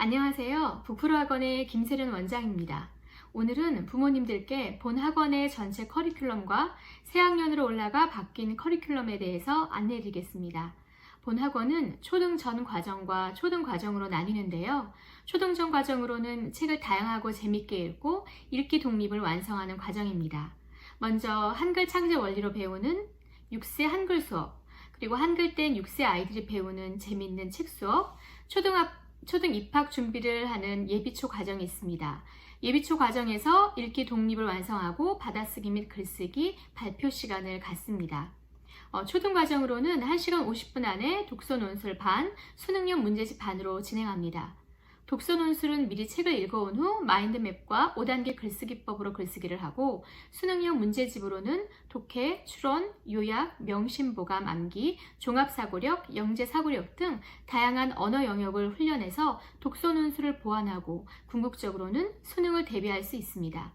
안녕하세요. 북프로학원의 김세련 원장입니다. 오늘은 부모님들께 본 학원의 전체 커리큘럼과 새학년으로 올라가 바뀐 커리큘럼에 대해서 안내해 드리겠습니다. 본 학원은 초등 전 과정과 초등 과정으로 나뉘는데요. 초등 전 과정으로는 책을 다양하고 재밌게 읽고 읽기 독립을 완성하는 과정입니다. 먼저 한글 창제 원리로 배우는 6세 한글 수업, 그리고 한글 땐 6세 아이들이 배우는 재밌는 책 수업, 초등학, 초등 입학 준비를 하는 예비초 과정이 있습니다. 예비초 과정에서 읽기 독립을 완성하고 받아쓰기 및 글쓰기, 발표 시간을 갖습니다. 어, 초등 과정으로는 1시간 50분 안에 독서 논술 반, 수능형 문제집 반으로 진행합니다. 독서 논술은 미리 책을 읽어온 후 마인드맵과 5단계 글쓰기법으로 글쓰기를 하고 수능형 문제집으로는 독해, 추론, 요약, 명심보감, 암기, 종합사고력, 영재사고력 등 다양한 언어 영역을 훈련해서 독서 논술을 보완하고 궁극적으로는 수능을 대비할 수 있습니다.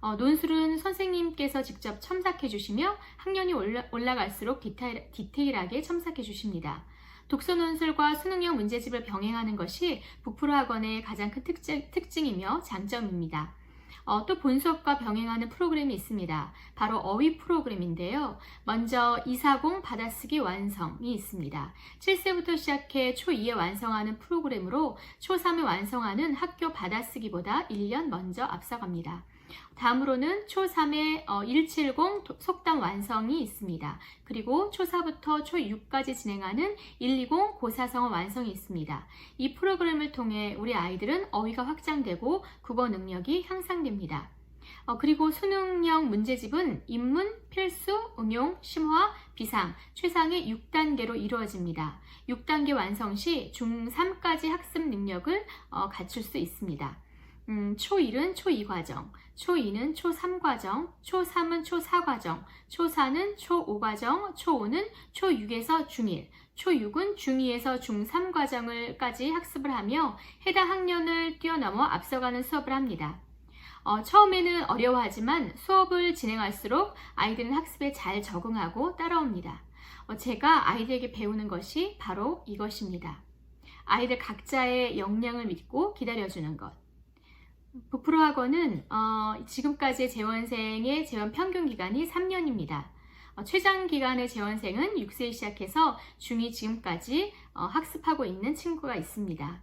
어, 논술은 선생님께서 직접 첨삭해 주시며 학년이 올라, 올라갈수록 디테일, 디테일하게 첨삭해 주십니다. 독서 논술과 수능형 문제집을 병행하는 것이 북프로 학원의 가장 큰 특징, 특징 이며 장점입니다. 어, 또 본수업과 병행하는 프로그램이 있습니다. 바로 어휘 프로그램인데요. 먼저 240 받아쓰기 완성이 있습니다. 7세부터 시작해 초2에 완성하는 프로그램으로 초3에 완성하는 학교 받아쓰기보다 1년 먼저 앞서갑니다. 다음으로는 초3의 170 속담 완성이 있습니다. 그리고 초4부터 초6까지 진행하는 120 고사성어 완성이 있습니다. 이 프로그램을 통해 우리 아이들은 어휘가 확장되고 국어 능력이 향상됩니다. 어, 그리고 수능형 문제집은 입문, 필수, 응용, 심화, 비상, 최상의 6단계로 이루어집니다. 6단계 완성 시 중3까지 학습 능력을 어, 갖출 수 있습니다. 음, 초1은 초2 과정, 초2는 초3 과정, 초3은 초4 과정, 초4는 초5 과정, 초5는 초6에서 중1, 초6은 중2에서 중3 과정을까지 학습을 하며 해당 학년을 뛰어넘어 앞서가는 수업을 합니다. 어, 처음에는 어려워하지만 수업을 진행할수록 아이들은 학습에 잘 적응하고 따라옵니다. 어, 제가 아이들에게 배우는 것이 바로 이것입니다. 아이들 각자의 역량을 믿고 기다려주는 것. 부프로 학원은 어, 지금까지 재원생의 재원 평균 기간이 3년입니다. 어, 최장 기간의 재원생은 6세에 시작해서 중2 지금까지 어, 학습하고 있는 친구가 있습니다.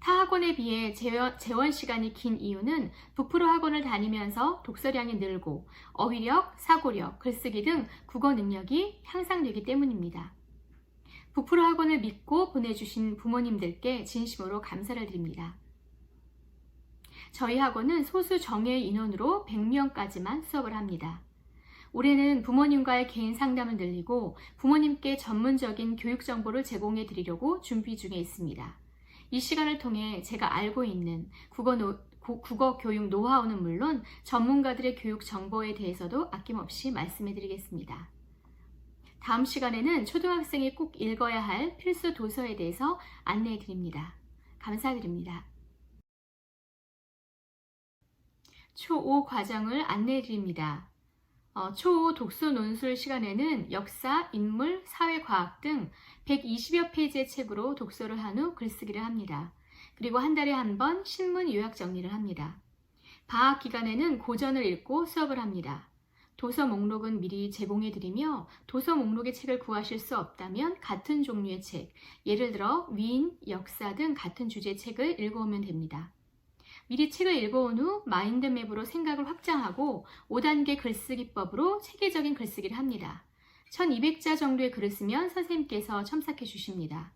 타 학원에 비해 재원, 재원 시간이 긴 이유는 부프로 학원을 다니면서 독서량이 늘고 어휘력, 사고력, 글쓰기 등 국어 능력이 향상되기 때문입니다. 부프로 학원을 믿고 보내주신 부모님들께 진심으로 감사를 드립니다. 저희 학원은 소수 정예 인원으로 100명까지만 수업을 합니다. 올해는 부모님과의 개인 상담을 늘리고 부모님께 전문적인 교육 정보를 제공해 드리려고 준비 중에 있습니다. 이 시간을 통해 제가 알고 있는 국어, 노, 국어 교육 노하우는 물론 전문가들의 교육 정보에 대해서도 아낌없이 말씀해 드리겠습니다. 다음 시간에는 초등학생이 꼭 읽어야 할 필수 도서에 대해서 안내해 드립니다. 감사드립니다. 초5 과정을 안내해 드립니다. 어, 초5 독서 논술 시간에는 역사, 인물, 사회과학 등 120여 페이지의 책으로 독서를 한 후 글쓰기를 합니다. 그리고 한 달에 한 번 신문 요약 정리를 합니다. 방학 기간에는 고전을 읽고 수업을 합니다. 도서 목록은 미리 제공해 드리며 도서 목록의 책을 구하실 수 없다면 같은 종류의 책, 예를 들어 위인, 역사 등 같은 주제의 책을 읽어오면 됩니다. 미리 책을 읽어온 후 마인드맵으로 생각을 확장하고 5단계 글쓰기법으로 체계적인 글쓰기를 합니다. 1200자 정도의 글을 쓰면 선생님께서 첨삭해 주십니다.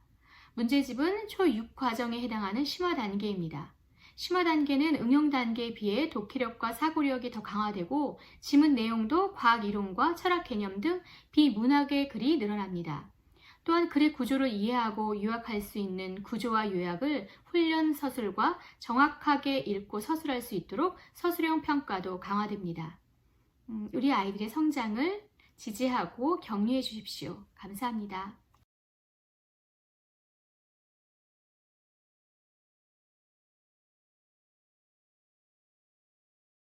문제집은 초 6 과정에 해당하는 심화 단계입니다. 심화 단계는 응용 단계에 비해 독해력과 사고력이 더 강화되고 지문 내용도 과학 이론과 철학 개념 등 비문학의 글이 늘어납니다. 또한 글의 구조를 이해하고 요약할 수 있는 구조와 요약을 훈련 서술과 정확하게 읽고 서술할 수 있도록 서술형 평가도 강화됩니다. 음, 우리 아이들의 성장을 지지하고 격려해 주십시오. 감사합니다.